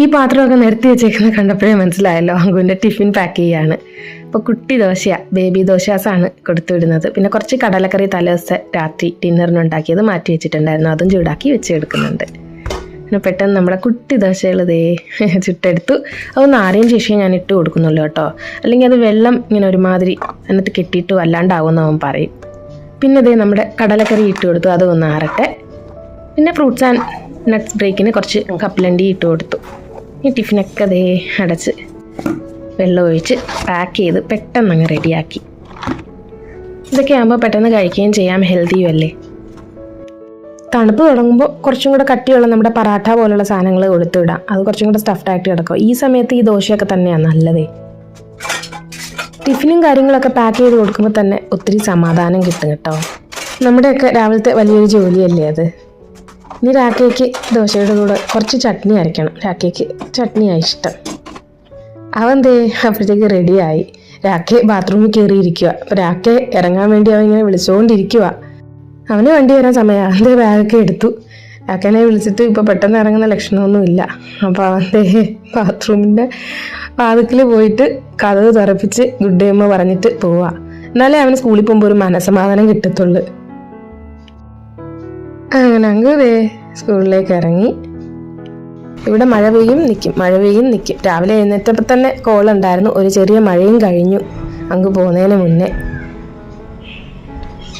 ഈ പാത്രമൊക്കെ നിരത്തി വെച്ചേക്കുന്നത് കണ്ടപ്പോഴേ മനസ്സിലായല്ലോ അങ്കുവിന്റെ ടിഫിൻ പാക്ക് ചെയ്യാണ്. അപ്പോൾ കുട്ടി ദോശയാണ് ബേബി ദോശാസാണ് കൊടുത്തു വിടുന്നത്. പിന്നെ കുറച്ച് കടലക്കറി തലേദിവസത്തെ രാത്രി ഡിന്നറിന് ഉണ്ടാക്കിയത് മാറ്റി വെച്ചിട്ടുണ്ടായിരുന്നു. അതും ചൂടാക്കി വെച്ചെടുക്കുന്നുണ്ട് പിന്നെ പെട്ടെന്ന് നമ്മുടെ കുട്ടി ദോശകൾ ദേ ചുട്ടെടുത്തു. അതൊന്ന് ആരെയും ശേഷിയെ ഞാൻ ഇട്ട് കൊടുക്കുന്നുള്ളൂ കേട്ടോ. അല്ലെങ്കിൽ അത് വെള്ളം ഇങ്ങനെ ഒരുമാതിരി അതിനകത്ത് കെട്ടിയിട്ട് വല്ലാണ്ടാവുമെന്ന് അവൻ പറയും. പിന്നെ ഇതേ നമ്മുടെ കടലക്കറി ഇട്ട് കൊടുത്തു. അതൊന്ന് ആറട്ടെ. പിന്നെ ഫ്രൂട്ട്സ് ആൻഡ് നട്ട്സ് ബ്രേക്കിന് കുറച്ച് കപ്പലണ്ടി ഇട്ട് കൊടുത്തു. ഈ ടിഫിനൊക്കെ അതേ അടച്ച് വെള്ളം ഒഴിച്ച് പാക്ക് ചെയ്ത് പെട്ടെന്ന് അങ്ങ് റെഡിയാക്കി ഇതൊക്കെ ആകുമ്പോൾ പെട്ടെന്ന് കഴിക്കുകയും ചെയ്യാം ഹെൽത്തിയും അല്ലേ? തണുപ്പ് തുടങ്ങുമ്പോൾ കുറച്ചും കൂടെ കട്ടിയുള്ള നമ്മുടെ പറാട്ട പോലുള്ള സാധനങ്ങൾ കൊടുത്തു വിടാം. അത് കുറച്ചും കൂടെ സ്റ്റഫ്ഡ് ആയിട്ട് കിടക്കും. ഈ സമയത്ത് ഈ ദോശയൊക്കെ തന്നെയാണ് നല്ലതേ. ടിഫിനും കാര്യങ്ങളൊക്കെ പാക്ക് ചെയ്ത് കൊടുക്കുമ്പോൾ തന്നെ ഒത്തിരി സമാധാനം കിട്ടും കേട്ടോ. നമ്മുടെയൊക്കെ രാവിലത്തെ വലിയൊരു ജോലിയല്ലേ അത്? ഇനി രാക്കേക്ക് ദോശയുടെ കൂടെ കുറച്ച് ചട്നി അരയ്ക്കണം. രാക്കേക്ക് ചട്നിയാണ് ഇഷ്ടം. അവൻ ദേ അപ്പോഴത്തേക്ക് റെഡിയായി രാക്കെ ബാത്റൂമിൽ കയറിയിരിക്കുക അപ്പം രാക്കെ ഇറങ്ങാൻ വേണ്ടി അവൻ ഇങ്ങനെ വിളിച്ചുകൊണ്ടിരിക്കുക അവന് വണ്ടി വരാൻ സമയമാണ് അവന്റെ ബാഗൊക്കെ എടുത്തു. രാഖനെ വിളിച്ചിട്ട് ഇപ്പോൾ പെട്ടെന്ന് ഇറങ്ങുന്ന ലക്ഷണമൊന്നുമില്ല അപ്പോൾ അവൻ ദേ ബാത്റൂമിന്റെ വാതിക്കൽ പോയിട്ട് കഥ തുറപ്പിച്ച് ഗുഡ് ഡേ അമ്മ പറഞ്ഞിട്ട് പോവുക എന്നാലേ അവന് സ്കൂളിൽ പോകുമ്പോൾ ഒരു മനസമാധാനം കിട്ടത്തുള്ളൂ. അങ്ങനെ അങ്ങ് സ്കൂളിലേക്ക് ഇറങ്ങി. ഇവിടെ മഴ പെയ്യും നിൽക്കും മഴ പെയ്യും നിൽക്കും രാവിലെ എഴുന്നേറ്റപ്പോൾ തന്നെ കോൾ ഉണ്ടായിരുന്നു. ഒരു ചെറിയ മഴയും കഴിഞ്ഞു. അങ്ങ് പോകുന്നതിന് മുന്നേ.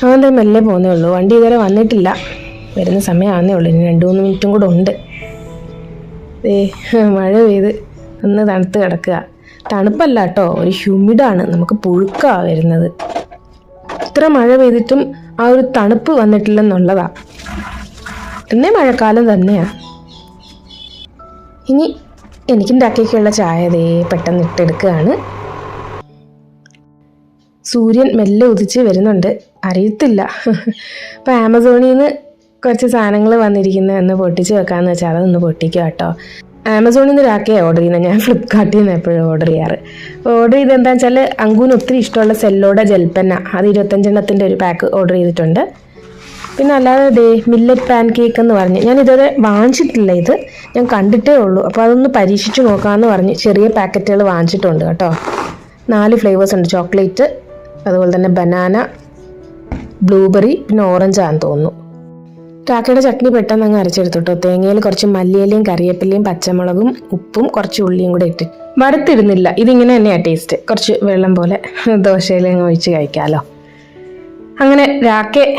അങ്ങനെ മെല്ലെ പോകുന്നേ ഉള്ളൂ. വണ്ടി ഇതുവരെ വന്നിട്ടില്ല. വരുന്ന സമയമാകുന്നേ ഉള്ളൂ. ഇനി രണ്ട് മൂന്ന് മിനിറ്റും കൂടെ ഉണ്ട്. ഏ മഴ പെയ്ത് ഒന്ന് തണുത്ത് കിടക്കുക. തണുപ്പല്ല കേട്ടോ. ഒരു ഹ്യൂമിഡാണ്. നമുക്ക് പുഴുക്കാണ് വരുന്നത്. ഇത്ര മഴ പെയ്തിട്ടും ആ ഒരു തണുപ്പ് വന്നിട്ടില്ലെന്നുള്ളതാ. പിന്നെ മഴക്കാലം തന്നെയാ. ഇനി എനിക്കുണ്ടാക്കിയൊക്കെയുള്ള ചായ അതേ പെട്ടെന്ന് ഇട്ടെടുക്കുകയാണ് സൂര്യൻ മെല്ലെ ഉദിച്ച് വരുന്നുണ്ട്. അറിയത്തില്ല. അപ്പോൾ ആമസോണിൽ നിന്ന് കുറച്ച് സാധനങ്ങൾ വന്നിരിക്കുന്നത് എന്ന് പൊട്ടിച്ച് വെക്കാമെന്ന് വെച്ചാൽ അതൊന്ന് പൊട്ടിക്കുക കേട്ടോ. ആമസോണിൽ നിന്ന് രാക്കേ ഓർഡർ ചെയ്യുന്നത് ഞാൻ ഫ്ലിപ്കാർട്ടിൽ നിന്ന് എപ്പോഴും ഓർഡർ ചെയ്യാറ്. ഓർഡർ ചെയ്ത് എന്താ വെച്ചാൽ അങ്കൂന് ഒത്തിരി ഇഷ്ടമുള്ള സെല്ലോടെ ജൽപ്പന്ന. അത് ഇരുപത്തഞ്ചെണ്ണത്തിന്റെ ഒരു പാക്ക് ഓർഡർ ചെയ്തിട്ടുണ്ട്. പിന്നെ അല്ലാതെ ഡേ മില്ലറ്റ് പാൻ കേക്ക് എന്ന് പറഞ്ഞ്. ഞാൻ ഇതുവരെ വാങ്ങിച്ചിട്ടില്ല ഇത്. ഞാൻ കണ്ടിട്ടേ ഉള്ളൂ. അപ്പോൾ അതൊന്ന് പരീക്ഷിച്ച് നോക്കാമെന്ന് പറഞ്ഞ് ചെറിയ പാക്കറ്റുകൾ വാങ്ങിച്ചിട്ടുണ്ട് കേട്ടോ. നാല് ഫ്ലേവേഴ്സ് ഉണ്ട്. ചോക്ലേറ്റ് അതുപോലെ തന്നെ ബനാന ബ്ലൂബെറി പിന്നെ ഓറഞ്ച് ആണെന്ന് തോന്നുന്നു. കാക്കയുടെ ചട്നി പെട്ടെന്ന് അങ്ങ് അരച്ചെടുത്തിട്ടോ തേങ്ങയിൽ കുറച്ച് മല്ലിയിലയും കറിവേപ്പിലയും പച്ചമുളകും ഉപ്പും കുറച്ച് ഉള്ളിയും കൂടെ ഇട്ട് വറുത്തിരുന്നില്ല ഇതിങ്ങനെ തന്നെയാണ് ടേസ്റ്റ് കുറച്ച് വെള്ളം പോലെ ദോശയിൽ അങ്ങ് ഒഴിച്ച് കഴിക്കാമല്ലോ അങ്ങനെ രാക്കെ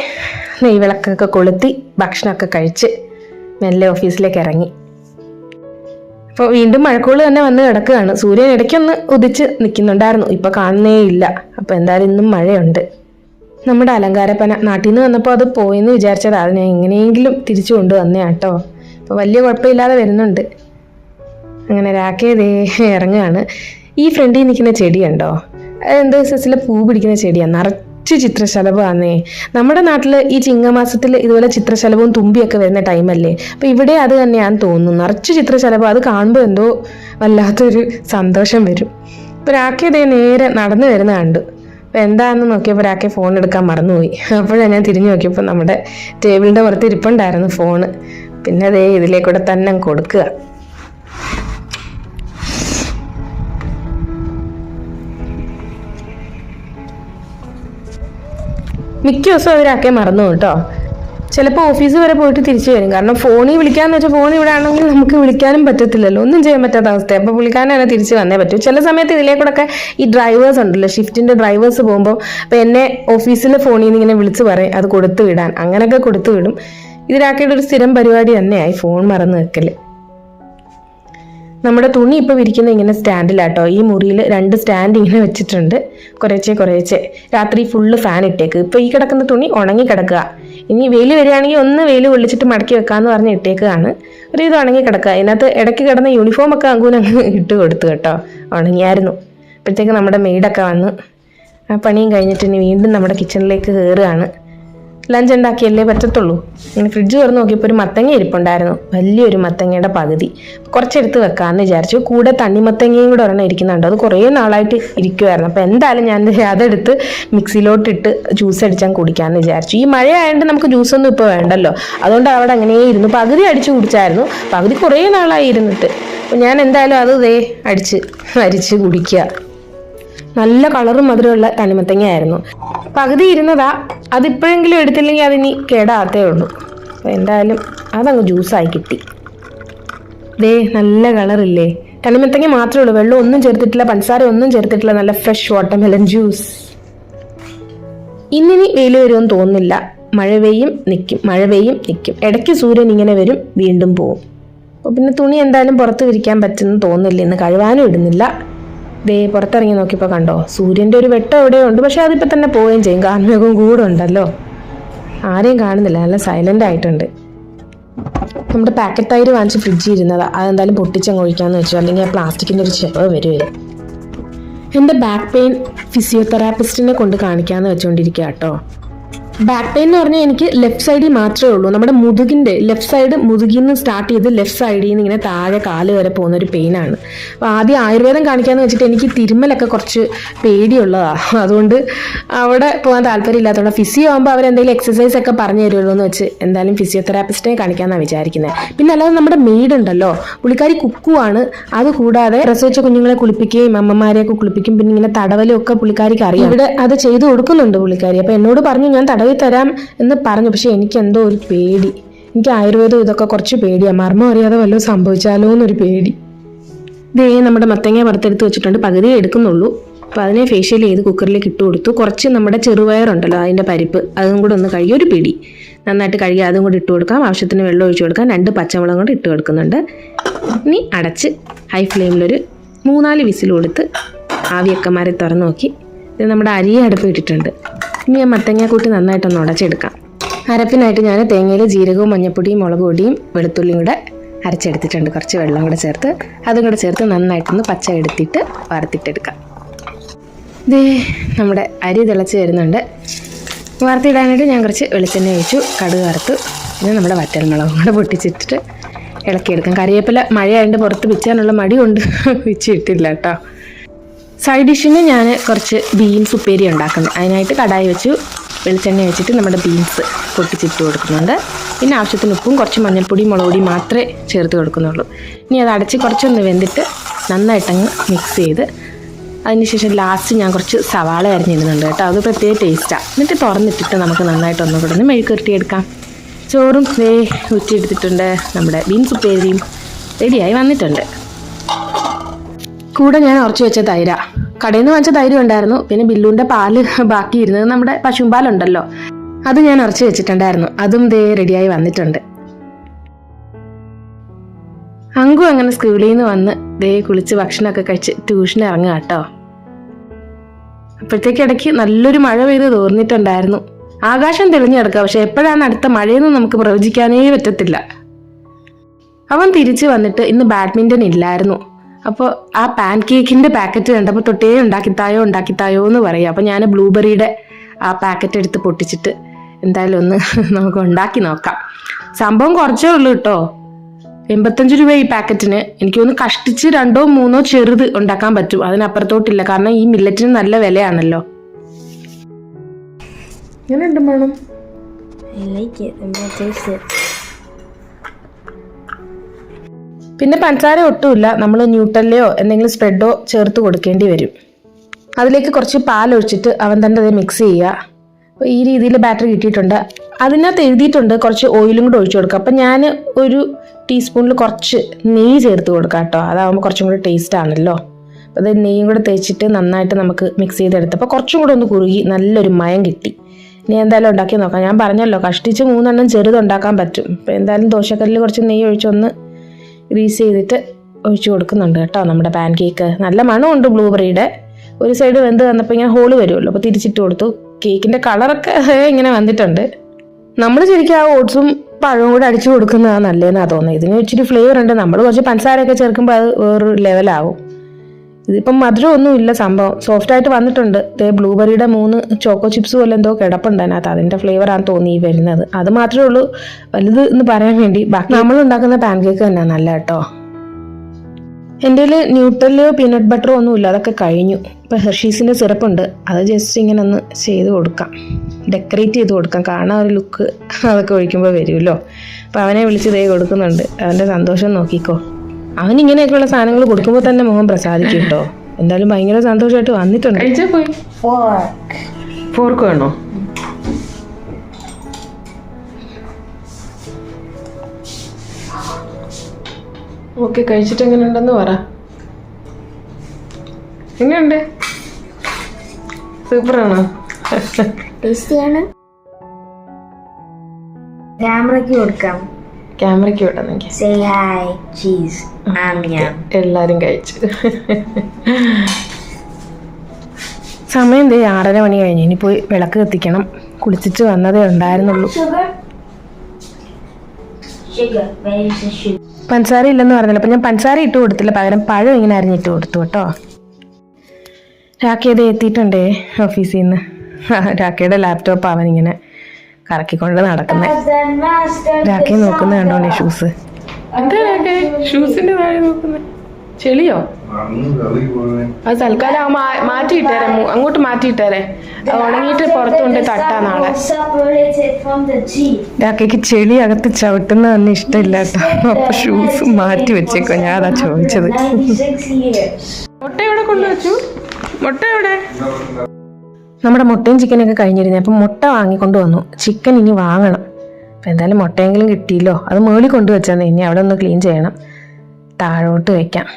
നെയ്വിളക്കൊക്കെ കൊളുത്തി ഭക്ഷണമൊക്കെ കഴിച്ച് മെല്ലെ ഓഫീസിലേക്ക് ഇറങ്ങി. അപ്പോൾ വീണ്ടും മഴക്കോൾ തന്നെ വന്ന് കിടക്കുകയാണ്. സൂര്യൻ ഇടയ്ക്കൊന്ന് ഉദിച്ച് നിൽക്കുന്നുണ്ടായിരുന്നു. ഇപ്പോൾ കാണുന്നേ ഇല്ല അപ്പോൾ എന്തായാലും ഇന്നും മഴയുണ്ട്. നമ്മുടെ അലങ്കാരപ്പന നാട്ടിൽ നിന്ന് വന്നപ്പോൾ അത് പോയെന്ന് വിചാരിച്ചതാണ്. ഞാൻ എങ്ങനെയെങ്കിലും തിരിച്ചു കൊണ്ടുവന്നേ കേട്ടോ. അപ്പോൾ വലിയ കുഴപ്പമില്ലാതെ വരുന്നുണ്ട്. അങ്ങനെ രാക്കേ ദേ ഇറങ്ങുകയാണ്. ഈ ഫ്രണ്ടിൽ നിൽക്കുന്ന ചെടിയുണ്ടോ? കണ്ടോ സസ്സിലെ പൂ പിടിക്കുന്ന ചെടിയാണ് ചിത്രശലഭമാണേ നമ്മുടെ നാട്ടിൽ ഈ ചിങ്ങമാസത്തിൽ ഇതുപോലെ ചിത്രശലഭവും തുമ്പിയൊക്കെ വരുന്ന ടൈമല്ലേ? അപ്പോൾ ഇവിടെ അത് തന്നെയാന്ന് തോന്നുന്നു. നിറച്ച് ചിത്രശലഭം അത് കാണുമ്പോൾ എന്തോ വല്ലാത്തൊരു സന്തോഷം വരും. അപ്പോൾ ദേ നേരെ നടന്നു വരുന്ന കണ്ടു. അപ്പോൾ എന്താണെന്ന് നോക്കിയപ്പോൾ രാക്കെ ഫോൺ എടുക്കാൻ മറന്നുപോയി. അപ്പോഴാണ് ഞാൻ തിരിഞ്ഞു നോക്കിയപ്പോൾ നമ്മുടെ ടേബിളിന്റെ പുറത്ത് ഇരിപ്പുണ്ടായിരുന്നു ഫോണ് പിന്നെ അതേ ഇതിലേക്കൂടെ തന്നെ കൊടുക്കുക. മിക്ക ദിവസവും അവരാക്കെ മറന്നു കേട്ടോ ചിലപ്പോൾ ഓഫീസ് വരെ പോയിട്ട് തിരിച്ചു വരും. കാരണം ഫോണിൽ വിളിക്കാന്ന് വെച്ചാൽ ഫോൺ ഇവിടെ ആണെങ്കിൽ നമുക്ക് വിളിക്കാനും പറ്റത്തില്ലല്ലോ. ഒന്നും ചെയ്യാൻ പറ്റാത്ത അവസ്ഥ. അപ്പോൾ വിളിക്കാനാണ് തിരിച്ച് വന്നേ പറ്റൂ. ചില സമയത്ത് ഇതിലേക്കൂടെ ഈ ഡ്രൈവേഴ്സ് ഉണ്ടല്ലോ ഷിഫ്റ്റിന്റെ ഡ്രൈവേഴ്സ് പോകുമ്പോൾ അപ്പോൾ എന്നെ ഓഫീസിലെ ഫോണിൽ നിന്ന് ഇങ്ങനെ വിളിച്ച് പറയും അത് കൊടുത്തു വിടാൻ. അങ്ങനെയൊക്കെ കൊടുത്തു വിടും. ഇതിലാക്കിയുടെ ഒരു സ്ഥിരം പരിപാടി തന്നെയായി ഫോൺ മറന്നു വെക്കൽ നമ്മുടെ തുണി ഇപ്പോൾ വിരിക്കുന്ന ഇങ്ങനെ സ്റ്റാൻഡിലാട്ടോ. ഈ മുറിയിൽ രണ്ട് സ്റ്റാൻഡ് ഇങ്ങനെ വെച്ചിട്ടുണ്ട്. കുറേച്ചെ കുറേച്ചെ. രാത്രി ഫുള്ള് ഫാൻ ഇട്ടേക്ക്. ഇപ്പോൾ ഈ കിടക്കുന്ന തുണി ഉണങ്ങി കിടക്കുക. ഇനി വെയിൽ വരികയാണെങ്കിൽ ഒന്ന് വെയിൽ കൊള്ളിച്ചിട്ട് മടക്കി വെക്കാമെന്ന് പറഞ്ഞ് ഇട്ടേക്കാണ് ഒരു ഇത് ഉണങ്ങി കിടക്കുക. ഇതിനകത്ത് ഇടയ്ക്ക് കിടന്ന യൂണിഫോം ഒക്കെ അങ്ങ് ഇട്ട് കൊടുത്തു കേട്ടോ. ഉണങ്ങിയായിരുന്നു. അപ്പോഴത്തേക്ക് നമ്മുടെ മെയ്ഡൊക്കെ വന്ന് ആ പണിയും കഴിഞ്ഞിട്ട് ഇനി വീണ്ടും നമ്മുടെ കിച്ചണിലേക്ക് കയറുകയാണ് ലഞ്ച് ഉണ്ടാക്കിയല്ലേ പറ്റത്തുള്ളൂ. ഇങ്ങനെ ഫ്രിഡ്ജ് തുറന്ന് നോക്കിയപ്പോൾ ഒരു മത്തങ്ങ ഇരിപ്പുണ്ടായിരുന്നു. വലിയൊരു മത്തങ്ങയുടെ പകുതി. കുറച്ചെടുത്ത് വെക്കാമെന്ന് വിചാരിച്ചു. കൂടെ തണ്ണിമത്തങ്ങയും കൂടെ ഒരെണ്ണം ഇരിക്കുന്നുണ്ട്. അത് കുറേ നാളായിട്ട് ഇരിക്കുമായിരുന്നു അപ്പോൾ എന്തായാലും ഞാൻ അതെടുത്ത് മിക്സിയിലോട്ടിട്ട് ജ്യൂസ് അടിച്ചാൽ കുടിക്കാമെന്ന് വിചാരിച്ചു. ഈ മഴയായതുകൊണ്ട് നമുക്ക് ജ്യൂസൊന്നും ഇപ്പോൾ വേണ്ടല്ലോ. അതുകൊണ്ട് അവിടെ അങ്ങനെ ഇരുന്നു. പകുതി അടിച്ച് കുടിച്ചായിരുന്നു. പകുതി കുറേ നാളായി ഇരുന്നിട്ട്. അപ്പോൾ ഞാൻ എന്തായാലും അത് ഇതേ അടിച്ച് അരിച്ച് കുടിക്കുക. നല്ല കളറും മധുരമുള്ള തണിമത്തങ്ങയായിരുന്നു പകുതി ഇരുന്നതാ അതിപ്പോഴെങ്കിലും എടുത്തില്ലെങ്കിൽ അതിനി കേടാത്തേ ഉള്ളൂ. അപ്പോൾ എന്തായാലും അതങ്ങ് ജ്യൂസായി കിട്ടി. ദേ നല്ല കളറില്ലേ തണിമത്തങ്ങ മാത്രമേ ഉള്ളൂ. വെള്ളം ഒന്നും ചേർത്തിട്ടില്ല പഞ്ചസാര ഒന്നും ചേർത്തിട്ടില്ല നല്ല ഫ്രഷ് വാട്ടർമെലൻ ജ്യൂസ് ഇന്നിനി വെയിൽ വരുമെന്ന് തോന്നുന്നില്ല. മഴ പെയ്യും നിൽക്കും മഴ പെയ്യും നിൽക്കും ഇടയ്ക്ക് സൂര്യൻ ഇങ്ങനെ വരും വീണ്ടും പോവും. അപ്പോൾ പിന്നെ തുണി എന്തായാലും പുറത്ത് വിരിക്കാൻ പറ്റുമെന്ന് തോന്നുന്നില്ല. ഇന്ന് കഴുവാനും ഇടുന്നില്ല. ദേ പുറത്തിറങ്ങി നോക്കിയപ്പോൾ കണ്ടോ? സൂര്യന്റെ ഒരു വെട്ടം എവിടെയോ ഉണ്ട് പക്ഷെ അതിപ്പോൾ തന്നെ പോവുകയും ചെയ്യും. കാർമേഘവും കൂടെ ഉണ്ടല്ലോ. ആരെയും കാണുന്നില്ല. നല്ല സൈലന്റ് ആയിട്ടുണ്ട്. നമ്മുടെ പാക്കറ്റ് തൈര് വാങ്ങിച്ച് ഫ്രിഡ്ജിൽ ഇരുന്നതാ. അതെന്തായാലും പൊട്ടിച്ചങ്ങ് ഒഴിക്കാമെന്ന് വെച്ചു. അല്ലെങ്കിൽ ആ പ്ലാസ്റ്റിക്കിന്റെ ഒരു ചെവ് വരുമല്ലോ എന്റെ ബാക്ക് പെയിൻ ഫിസിയോതെറാപ്പിസ്റ്റിനെ കൊണ്ട് കാണിക്കാമെന്ന് വെച്ചുകൊണ്ടിരിക്കുക കേട്ടോ. ബാക്ക് പെയിൻ എന്ന് പറഞ്ഞാൽ എനിക്ക് ലെഫ്റ്റ് സൈഡിൽ മാത്രമേ ഉള്ളൂ. നമ്മുടെ മുതുകിന്റെ ലെഫ്റ്റ് സൈഡ് മുതുകിൽ നിന്ന് സ്റ്റാർട്ട് ചെയ്ത് ലെഫ്റ്റ് സൈഡിൽ നിന്ന് ഇങ്ങനെ താഴെ കാൽ വരെ പോകുന്ന ഒരു പെയിനാണ് അപ്പോൾ ആദ്യം ആയുർവേദം കാണിക്കാമെന്ന് വെച്ചിട്ട് എനിക്ക് തിരുമ്മലൊക്കെ കുറച്ച് പേടിയുള്ളതാണ് അതുകൊണ്ട് അവിടെ പോകാൻ താല്പര്യമില്ലാത്തതുകൊണ്ട് ഫിസിയോ ആകുമ്പോൾ അവരെന്തെങ്കിലും എക്സസൈസ് ഒക്കെ പറഞ്ഞു തരുമല്ലോ എന്ന് വെച്ച് എന്തായാലും ഫിസിയോതെറാപ്പിസ്റ്റിനെ കാണിക്കാമെന്നാണ് വിചാരിക്കുന്നത് പിന്നെ അല്ലാതെ നമ്മുടെ മെയ്ഡ് ഉണ്ടല്ലോ. പുള്ളിക്കാരി കുക്കുവാണ്. അത് കൂടാതെ പ്രസവിച്ച കുഞ്ഞുങ്ങളെ കുളിപ്പിക്കുകയും അമ്മമാരെയൊക്കെ കുളിപ്പിക്കും. പിന്നെ ഇങ്ങനെ തടവലൊക്കെ പുള്ളിക്കാരിക്ക് അറിയാം. ഇവിടെ അത് ചെയ്തു കൊടുക്കുന്നുണ്ട് പുള്ളിക്കാരി. അപ്പോൾ എന്നോട് പറഞ്ഞു ഞാൻ തടവി തരാം എന്ന് പറഞ്ഞു. പക്ഷെ എനിക്ക് എന്തോ ഒരു പേടി. എനിക്ക് ആയുർവേദം ഇതൊക്കെ കുറച്ച് പേടിയാണ് മർമ്മം അറിയാതെ വല്ലതും സംഭവിച്ചാലോ എന്നൊരു പേടി. ദേ നമ്മുടെ മത്തങ്ങ വറുത്തെടുത്ത് വെച്ചിട്ടുണ്ട്. പകുതി എടുക്കുന്നുള്ളൂ. അപ്പോൾ അതിനെ ഫേഷ്യൽ ചെയ്ത് കുക്കറിലേക്ക് ഇട്ട് കൊടുത്തു. കുറച്ച് നമ്മുടെ ചെറുപയറുണ്ടല്ലോ അതിന്റെ പരിപ്പ്. അതും കൂടെ ഒന്ന് കഴുകി. ഒരു പിടി. നന്നായിട്ട് കഴുകി അതും കൂടി ഇട്ട് കൊടുക്കാം. ആവശ്യത്തിന് വെള്ളം ഒഴിച്ചു കൊടുക്കാം. രണ്ട് പച്ചമുളകും കൂടി ഇട്ട് കൊടുക്കുന്നുണ്ട്. ഇനി അടച്ച് ഹൈ ഫ്ലെയിമിലൊരു മൂന്നാൽ വിസിൽ കൊടുത്ത് ആവിയൊക്കെ തുറന്ന് നോക്കി. ഇത് നമ്മുടെ അരിയെ അടുപ്പ് ഇട്ടിട്ടുണ്ട് ഇനി ആ മത്തങ്ങാക്കൂട്ടി കൂട്ടി നന്നായിട്ടൊന്ന് ഉടച്ചെടുക്കാം. അരപ്പിനായിട്ട് ഞാൻ തേങ്ങയിൽ ജീരകവും മഞ്ഞപ്പൊടിയും മുളക് പൊടിയും വെളുത്തുള്ളിയും കൂടെ അരച്ചെടുത്തിട്ടുണ്ട്. കുറച്ച് വെള്ളം കൂടെ ചേർത്ത് അതും കൂടെ ചേർത്ത് നന്നായിട്ടൊന്ന് പച്ച എടുത്തിട്ട് വറുത്തിട്ടെടുക്കാം. ഇതേ നമ്മുടെ അരി തിളച്ച് വരുന്നുണ്ട്. വറുത്തിടാനായിട്ട് ഞാൻ കുറച്ച് വെളിച്ചെണ്ണ ഒഴിച്ചു കടുക് വറുത്തു പിന്നെ നമ്മുടെ വറ്റൽമുളകും കൂടെ പൊട്ടിച്ചിട്ടിട്ട് ഇളക്കിയെടുക്കാം. കറിവേപ്പില മഴയായതുകൊണ്ട് പുറത്ത് വിൽക്കാനുള്ള മടി കൊണ്ട് വിച്ചിട്ടില്ല കേട്ടോ. സൈഡ് ഡിഷിന് ഞാൻ കുറച്ച് ബീൻസ് ഉപ്പേരി ഉണ്ടാക്കുന്നു. അതിനായിട്ട് കടായി വെച്ച് വെളിച്ചെണ്ണ വെച്ചിട്ട് നമ്മുടെ ബീൻസ് പൊട്ടിച്ചിട്ട് കൊടുക്കുന്നുണ്ട്. പിന്നെ ആവശ്യത്തിന് ഉപ്പും കുറച്ച് മഞ്ഞൾപ്പൊടിയും മുളക് പൊടിയും മാത്രമേ ചേർത്ത് കൊടുക്കുന്നുള്ളൂ. ഇനി അത് അടച്ച് കുറച്ചൊന്ന് വെന്തിട്ട് നന്നായിട്ടങ്ങ് മിക്സ് ചെയ്ത് അതിനുശേഷം ലാസ്റ്റ് ഞാൻ കുറച്ച് സവാള അരിഞ്ഞിടുന്നുണ്ട് കേട്ടോ. അത് പ്രത്യേക ടേസ്റ്റാണ് എന്നിട്ട് തുറന്നിട്ടിട്ട് നമുക്ക് നന്നായിട്ട് ഒന്നും കൂടെ ഒന്ന് മെഴുക്കുരുട്ടിയെടുക്കാം ചോറും ദേ ഉച്ചയെടുത്തിട്ടുണ്ട് നമ്മുടെ ബീൻസ് ഉപ്പേരിയും റെഡിയായി വന്നിട്ടുണ്ട്. കൂടെ ഞാൻ ഉറച്ചു വെച്ച തൈര. കടയിൽ നിന്ന് വാങ്ങിച്ച തൈര് ഉണ്ടായിരുന്നു. പിന്നെ ബില്ലുവിന്റെ പാൽ ബാക്കി ഇരുന്നത് നമ്മുടെ പശുമ്പാലുണ്ടല്ലോ. അത് ഞാൻ ഉറച്ചു വെച്ചിട്ടുണ്ടായിരുന്നു. അതും ദേ റെഡിയായി വന്നിട്ടുണ്ട്. അങ്കു അങ്ങനെ സ്കൂളിൽ നിന്ന് വന്ന് ദേ കുളിച്ച് ഭക്ഷണമൊക്കെ കഴിച്ച് ട്യൂഷൻ ഇറങ്ങുക കേട്ടോ. അപ്പോഴത്തേക്ക് ഇടയ്ക്ക് നല്ലൊരു മഴ പെയ്ത് തോർന്നിട്ടുണ്ടായിരുന്നു. ആകാശം തെളിഞ്ഞു കിടക്കുക. പക്ഷെ എപ്പോഴാണ് അടുത്ത മഴയെന്ന് നമുക്ക് പ്രവചിക്കാനേ പറ്റത്തില്ല. അവൻ തിരിച്ചു വന്നിട്ട് ഇന്ന് ബാഡ്മിന്റൺ ഇല്ലായിരുന്നു. അപ്പോൾ ആ പാൻ കേക്കിന്റെ പാക്കറ്റ് കണ്ടപ്പോൾ തൊട്ടേ ഉണ്ടാക്കിത്തായോ ഉണ്ടാക്കിത്തായോ എന്ന് പറയും. അപ്പോൾ ഞാൻ ബ്ലൂബെറിയുടെ ആ പാക്കറ്റ് എടുത്ത് പൊട്ടിച്ചിട്ട് എന്തായാലും ഒന്ന് നമുക്ക് ഉണ്ടാക്കി നോക്കാം. സംഭവം കുറച്ചേ ഉള്ളൂ കേട്ടോ. എൺപത്തഞ്ച് രൂപ ഈ പാക്കറ്റിന്. എനിക്ക് ഒന്ന് കഷ്ടിച്ച് രണ്ടോ മൂന്നോ ചെറുത് ഉണ്ടാക്കാൻ പറ്റും. അതിനപ്പുറത്തോട്ടില്ല. കാരണം ഈ മില്ലറ്റിന് നല്ല വിലയാണല്ലോ. എങ്ങനെയുണ്ട് മേണം. I like it. I'm gonna taste it. പിന്നെ പഞ്ചസാര ഒട്ടുമില്ല. നമ്മൾ ന്യൂട്ടല്ലയോ എന്തെങ്കിലും സ്പ്രെഡോ ചേർത്ത് കൊടുക്കേണ്ടി വരും. അതിലേക്ക് കുറച്ച് പാൽ ഒഴിച്ചിട്ട് അവൻ തന്നെ അത് മിക്സ് ചെയ്യുക. അപ്പോൾ ഈ രീതിയിൽ ബാറ്ററി കിട്ടിയിട്ടുണ്ട്. അതിനകത്ത് എഴുതിയിട്ടുണ്ട് കുറച്ച് ഓയിലും കൂടെ ഒഴിച്ചു കൊടുക്കുക. അപ്പം ഞാൻ ഒരു ടീസ്പൂണിൽ കുറച്ച് നെയ്യ് ചേർത്ത് കൊടുക്കാം കേട്ടോ. അതാകുമ്പോൾ കുറച്ചും കൂടി ടേസ്റ്റ് ആണല്ലോ. അത് നെയ്യും കൂടെ തേച്ചിട്ട് നന്നായിട്ട് നമുക്ക് മിക്സ് ചെയ്തെടുത്ത്. അപ്പോൾ കുറച്ചും കൂടെ ഒന്ന് കുറുകി നല്ലൊരു മയം കിട്ടി. ഇനി എന്തായാലും ഉണ്ടാക്കി നോക്കാം. ഞാൻ പറഞ്ഞല്ലോ കഷ്ടിച്ച് മൂന്നെണ്ണം ചെറുതുണ്ടാക്കാൻ പറ്റും. അപ്പോൾ എന്തായാലും ദോശക്കല്ലിൽ കുറച്ച് നെയ്യ് ഒഴിച്ചൊന്ന് ഗ്രീസ് ചെയ്തിട്ട് ഒഴിച്ചു കൊടുക്കുന്നുണ്ട് കേട്ടോ നമ്മുടെ പാൻ കേക്ക് നല്ല മണമുണ്ട് ബ്ലൂബെറിയുടെ ഒരു സൈഡ് വെന്ത് വന്നപ്പോൾ ഇങ്ങനെ ഹോൾ വരുമല്ലോ. അപ്പോൾ തിരിച്ചിട്ട് കൊടുത്തു. കേക്കിന്റെ കളറൊക്കെ ഇങ്ങനെ വന്നിട്ടുണ്ട്. നമ്മൾ ശരിക്കും ആ ഓട്സും പഴവും കൂടെ അടിച്ചു കൊടുക്കുന്നതാണ് നല്ലതെന്നാണ് തോന്നുന്നത്. ഇതിന് ഇച്ചിരി ഫ്ലേവർ ഉണ്ട്. നമ്മൾ കുറച്ച് പഞ്ചസാരയൊക്കെ ചേർക്കുമ്പോൾ അത് വേറൊരു ലെവലാവും ഇതിപ്പം മധുരമൊന്നും ഇല്ല സംഭവം. സോഫ്റ്റ് ആയിട്ട് വന്നിട്ടുണ്ട്. ദേ ബ്ലൂബെറിയുടെ മൂന്ന് ചോക്കോ ചിപ്സ് പോലെ എന്തോ കിടപ്പുണ്ട് അതിനകത്ത്. അതിന്റെ ഫ്ലേവറാണ് തോന്നി വരുന്നത്. അത് മാത്രമേ ഉള്ളൂ. വലുത് എന്ന് പറയാൻ വേണ്ടി. ബാക്കി നമ്മൾ ഉണ്ടാക്കുന്ന പാൻ കേക്ക് തന്നെയാണ് നല്ല കേട്ടോ. എന്റെ കയ്യിൽ ന്യൂട്ടലിയോ പീനട്ട് ബട്ടറോ ഒന്നുമില്ല അതൊക്കെ കഴിഞ്ഞു. ഇപ്പം ഹെർഷീസിന്റെ സിറപ്പുണ്ട്. അത് ജസ്റ്റ് ഇങ്ങനെ ഒന്ന് ചെയ്ത് കൊടുക്കാം. ഡെക്കറേറ്റ് ചെയ്ത് കൊടുക്കാം. കാണാൻ ഒരു ലുക്ക് അതൊക്കെ ഒഴിക്കുമ്പോൾ വരുമല്ലോ. അപ്പം അവനെ വിളിച്ച് ദേ കൊടുക്കുന്നുണ്ട്. അവന്റെ സന്തോഷം നോക്കിക്കോ. അവൻ ഇങ്ങനെയൊക്കെയുള്ള സാധനങ്ങൾ കൊടുക്കുമ്പോൾ തന്നെ മുഖം പ്രസാദിക്കും കേട്ടോ എന്തായാലും ഭയങ്കര സന്തോഷമായിട്ട് വന്നിട്ടുണ്ട്. ഫോർക്ക് വേണോ? ഓക്കെ കഴിച്ചിട്ട് എങ്ങനെയുണ്ടെന്ന് പറ. എങ്ങനെയുണ്ട്? സൂപ്പറാണോ? ടേസ്റ്റി ആണ് ക്യാമറയ്ക്ക് കൊടുക്കാം. ക്യാമറയ്ക്ക് വിട്ടെന്നെങ്കിൽ സേ ഹായ് ചീസ് എല്ലാരും കഴിച്ചു. സമയം ദേ ആറര മണി കഴിഞ്ഞു. ഇനി പോയി വിളക്ക് കത്തിക്കണം. കുളിച്ചിട്ട് വന്നതേ ഉണ്ടായിരുന്നുള്ളൂ. പഞ്ചസാര ഇല്ലെന്ന് പറഞ്ഞല്ലോ. അപ്പം ഞാൻ പഞ്ചസാര ഇട്ട് കൊടുത്തില്ല. പകരം പഴം ഇങ്ങനെ അരിഞ്ഞിട്ട് കൊടുത്തു കേട്ടോ. രാഖി അത് എത്തിയിട്ടുണ്ടേ ഓഫീസിൽ നിന്ന്. രാഖിയുടെ ലാപ്ടോപ്പ് അവനിങ്ങനെ ഇങ്ങനെ കറക്കിക്കൊണ്ട് നടക്കുന്നത് രാഖി നോക്കുന്ന കണ്ടോണേ ഷൂസ് ഷൂസിന്റെ താഴെ നോക്കുന്നത് ചെളിയോ? അത് തൽക്കാലം ആ മാറ്റിയിട്ടേരെ. അങ്ങോട്ട് മാറ്റിയിട്ടേരെ. ഉണങ്ങിയിട്ട് പുറത്തു കൊണ്ട് തട്ടാ നാളെ. the ചെളി അകത്ത് ചവിട്ടുന്ന തന്നെ ഇഷ്ടമില്ല കേട്ടോ. അപ്പൊ ഷൂസ് മാറ്റി വെച്ചേക്കോ ഞാൻ അതാ ചോദിച്ചത്. 96 years. മുട്ട എവിടെ കൊണ്ടുവച്ചു? മുട്ട എവിടെ? നമ്മുടെ മുട്ടയും ചിക്കനൊക്കെ കഴിഞ്ഞിരുന്നേ അപ്പം മുട്ട വാങ്ങിക്കൊണ്ട് വന്നു. ചിക്കൻ ഇനി വാങ്ങണം. അപ്പം എന്തായാലും മുട്ടയെങ്കിലും കിട്ടിയില്ലോ. അത് മേളിൽ വെച്ചാൽ ഇനി അവിടെ ഒന്ന് ക്ലീൻ ചെയ്യണം. താഴോട്ട് വയ്ക്കാം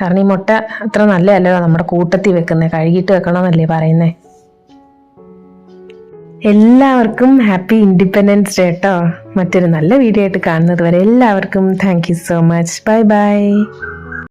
കാരണം ഈ മുട്ട അത്ര നല്ലതല്ലോ നമ്മുടെ കൂട്ടത്തിൽ വെക്കുന്നത് കഴുകിയിട്ട് വെക്കണമെന്നല്ലേ പറയുന്നേ. എല്ലാവർക്കും ഹാപ്പി ഇൻഡിപെൻഡൻസ് ഡേ കേട്ടോ മറ്റൊരു നല്ല വീഡിയോ ആയിട്ട് കാണുന്നത് വരെ എല്ലാവർക്കും thank you so much bye bye